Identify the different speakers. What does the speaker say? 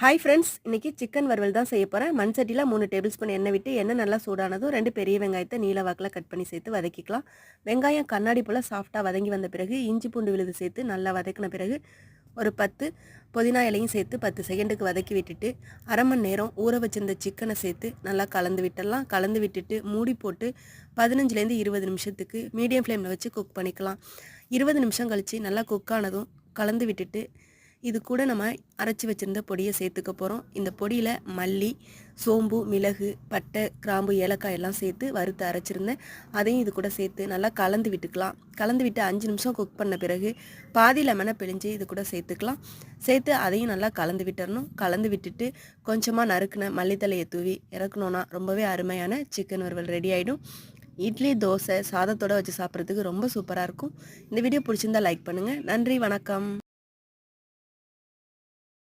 Speaker 1: Hi friends இன்னைக்கு chicken வறுவல் தான் செய்ய போகிறேன் மண் சட்டியில் மூணு டேபிள் ஸ்பூன் எண்ணெய் விட்டு எண்ணெய் நல்லா சூடானதும் ரெண்டு பெரிய வெங்காயத்தை நீல வாக்கில் கட் பண்ணி சேர்த்து வதக்கிக்கலாம். வெங்காயம் கண்ணாடி போல் சாஃப்டாக வதங்கி வந்த பிறகு இஞ்சி பூண்டு விழுது சேர்த்து நல்லா வதக்கின பிறகு ஒரு பத்து புதினா இலையும் சேர்த்து பத்து செகண்டுக்கு வதக்கி விட்டுட்டு அரை மணி நேரம் ஊற வச்சிருந்த சிக்கனை சேர்த்து நல்லா கலந்து விட்டுடலாம். கலந்து விட்டுட்டு மூடி போட்டு பதினஞ்சுலேருந்து இருபது நிமிஷத்துக்கு மீடியம் ஃப்ளேமில் வச்சு குக் பண்ணிக்கலாம். இருபது நிமிஷம் கழித்து நல்லா குக் ஆனதும் கலந்து விட்டுட்டு இது கூட நம்ம அரைச்சி வச்சுருந்த பொடியை சேர்த்துக்க போகிறோம் இந்த பொடியில் மல்லி சோம்பு மிளகு பட்டை கிராம்பு ஏலக்காய் எல்லாம் சேர்த்து வறுத்து அரைச்சிருந்தேன். அதையும் இது கூட சேர்த்து நல்லா கலந்து விட்டுக்கலாம். கலந்து விட்டு அஞ்சு நிமிஷம் குக் பண்ண பிறகு பாதி லெமனை பிழிஞ்சு இது கூட சேர்த்துக்கலாம். சேர்த்து அதையும் நல்லா கலந்து விட்டுறணும். கலந்து விட்டுட்டு கொஞ்சமாக நறுக்கின மல்லித்தலையை தூவி இறக்கணுன்னா ரொம்பவே அருமையான சிக்கன் வறுவல் ரெடி ஆகிடும் இட்லி தோசை சாதத்தோடு வச்சு சாப்பிட்றதுக்கு ரொம்ப சூப்பராக இருக்கும். இந்த வீடியோ பிடிச்சிருந்தா லைக் பண்ணுங்கள் நன்றி வணக்கம்.